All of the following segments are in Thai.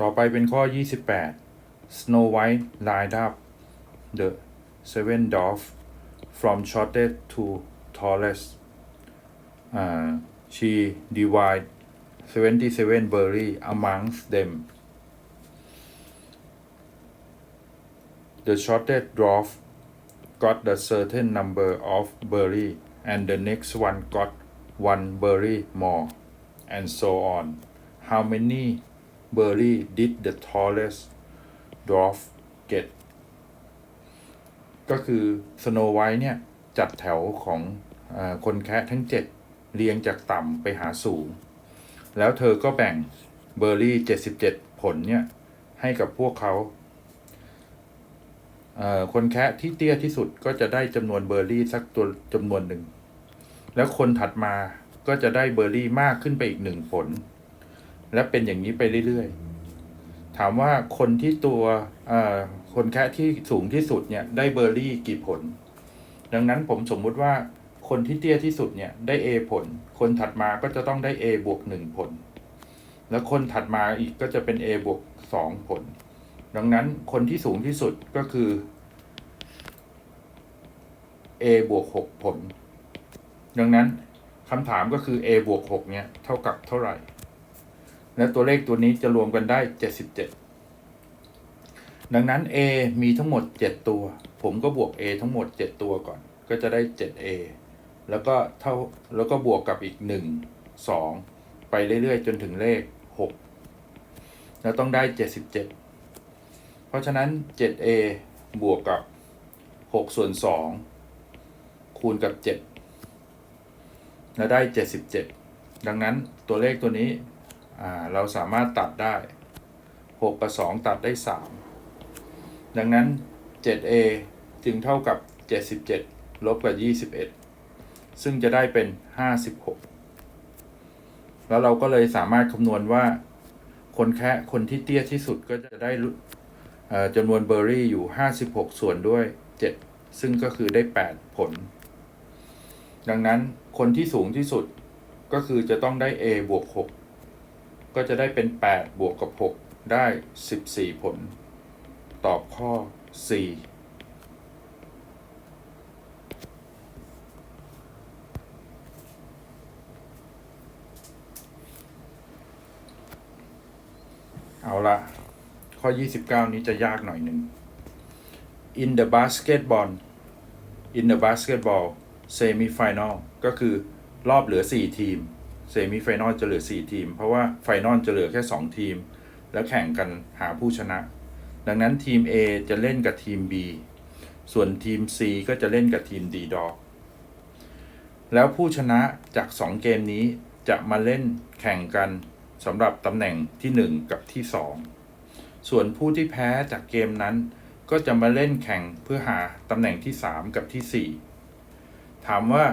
ต่อไปเป็นข้อ 28 Snow White lined up the seven dwarfs from shortest to tallest uh, she divide 77 berry amongst them the shortest dwarf got the certain number of berry and the next one got one berry more and so on how many berry did the tallest dwarf get ก็คือสโนไวท์เนี่ย จัดแถวของอคนแคะทั้ง7เรียงจากต่ำไปหาสูง แล้วเธอก็แบ่งเบอร์รี่77ผลเนี่ย ให้กับพวกเขาเคนแคะที่เตี้ยที่สุดก็จะได้จำนวนเบอร์รี่สักตัวจำนวนหนึ่ง แล้วคนถัดมาก็จะได้เบอร์รี่มากขึ้นไปอีกหนึ่งผล และเป็นอย่างนี้ไปเรื่อยๆ ถามว่าคนที่ตัวคนแคะที่สูงที่สุดเนี่ยได้เบอร์รี่กี่ผล ดังนั้นผมสมมุติว่าคนที่เตี้ยที่สุดเนี่ยได้ A ผล คนถัดมาก็จะต้องได้ A บวกหนึ่งผล แล้วคนถัดมาอีกก็จะเป็น A บวกสองผล ดังนั้นคนที่สูงที่สุดก็คือ A บวกหกผล ดังนั้นคำถามก็คือ A บวกหกเนี่ยเท่ากับเท่าไหร่ และตัวเลขตัวนี้จะรวมกันได้ 77 ดังนั้น A มีทั้งหมด 7 ตัว ผมก็บวก A ทั้งหมด 7 ตัวก่อน ก็จะได้ 7A แล้วก็เท่าแล้วก็บวกกับอีก 1 2 ไปเรื่อยๆ จนถึงเลข 6 แล้วต้องได้ 77 เพราะฉะนั้น 7A บวกกับ 6 ส่วน 2 คูณกับ 7 แล้วได้ 77 ดังนั้นตัวเลขตัวนี้ เราสามารถตัดได้ 6 กับ 2 ตัดได้ 3 ดังนั้น 7a จึงเท่ากับ 77 ลบกับ 21 ซึ่งจะได้เป็น 56 แล้วเราก็เลยสามารถคำนวณว่า คนแค่คนที่เตี้ยที่สุดก็จะได้จำนวนเบอร์รี่อยู่ 56 ส่วนด้วย 7 ซึ่งก็คือได้ 8 ผล ดังนั้นคนที่สูงที่สุดก็คือจะต้องได้ a บวก 6 ก็จะได้เป็น 8 บวกกับ 6 ได้ 14 ผล ตอบข้อ 4เอาละข้อ 29 นี้จะยากหน่อยหนึ่ง in the basketball in the basketball semi final ก็คือรอบเหลือ 4 ทีม เซมิไฟนอลจะเหลือ 4 ทีม เพราะว่าไฟนอลจะเหลือแค่ 2 ทีม แล้วแข่งกันหาผู้ชนะ ดังนั้นทีม A จะเล่นกับทีม B ส่วนทีม C ก็จะเล่นกับทีม D Dog แล้วผู้ชนะจาก 2 เกมนี้จะมาเล่นแข่งกันสำหรับตำแหน่งที่ 1 กับที่ 2 ส่วนผู้ที่แพ้จากเกมนั้น ก็จะมาเล่นแข่งเพื่อหาตำแหน่งที่ 3 กับที่ 4 ถามว่า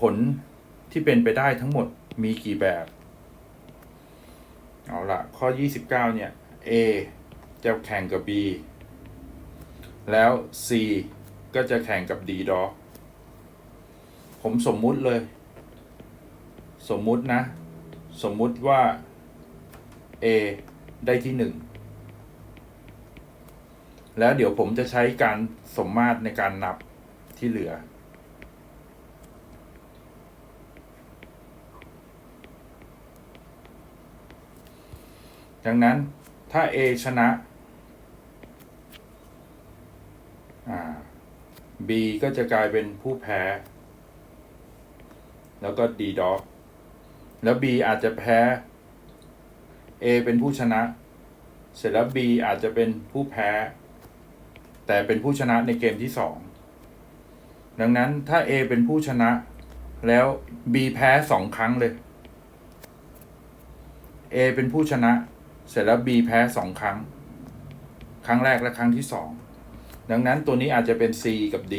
ผล ที่เป็นไปได้ทั้งหมดมีกี่แบบ เอาละข้อ 29 เนี่ย A จะแข่งกับ B แล้ว C ก็จะแข่งกับ D ดอผมสมมุติเลย สมมุตินะ สมมุติว่า A ได้ที่ 1 แล้วเดี๋ยวผมจะใช้การสมมาตรในการนับที่เหลือ ดังนั้นถ้า A ชนะอ่า B ก็จะกลายเป็นผู้แพ้ แล้วก็ D dog แล้ว B อาจจะแพ้ A เป็นผู้ชนะ เสร็จแล้ว B อาจจะเป็นผู้แพ้ แต่เป็นผู้ชนะในเกมที่สองดังนั้นถ้า A เป็นผู้ชนะ แล้ว B แพ้สองครั้งเลย A เป็นผู้ชนะ เสร็จแล้ว B แพ้สองครั้ง ครั้งแรกและครั้งที่สองดังนั้นตัวนี้อาจจะเป็น C กับ D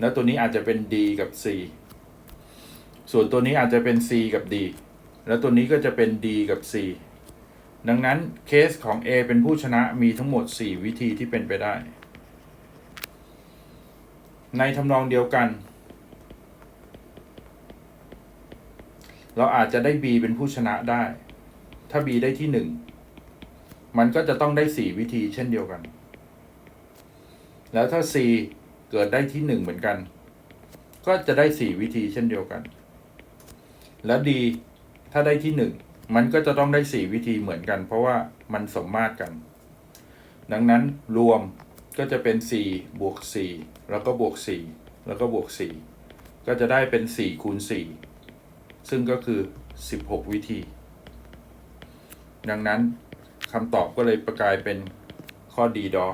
แล้วตัวนี้อาจจะเป็น D กับ C ส่วนตัวนี้อาจจะเป็น C กับ D แล้วตัวนี้ก็จะเป็น D กับ C ดังนั้นเคสของ A เป็นผู้ชนะมีทั้งหมด 4 วิธีที่เป็นไปได้ ในทำนองเดียวกัน เราอาจจะได้ B เป็นผู้ชนะได้ ถ้า B ได้ที่ มันก็จะต้องได้สี่วิธีเช่นเดียวกัน แล้วถ้า C เกิดได้ที่หนึ่งเหมือนกัน ก็จะได้สี่วิธีเช่นเดียวกัน แล้ว D ถ้าได้ที่หนึ่งมันก็จะต้องได้สี่วิธีเหมือนกัน เพราะว่ามันสมมาตรกัน ดังนั้นรวมก็จะเป็น 4 บวก 4 แล้วก็บวก 4 แล้วก็บวก 4 ก็จะได้เป็น 4 คูณ 4 ซึ่งก็คือ 16 วิธี ดังนั้น คำตอบก็เลยประกลายเป็นข้อดีดอ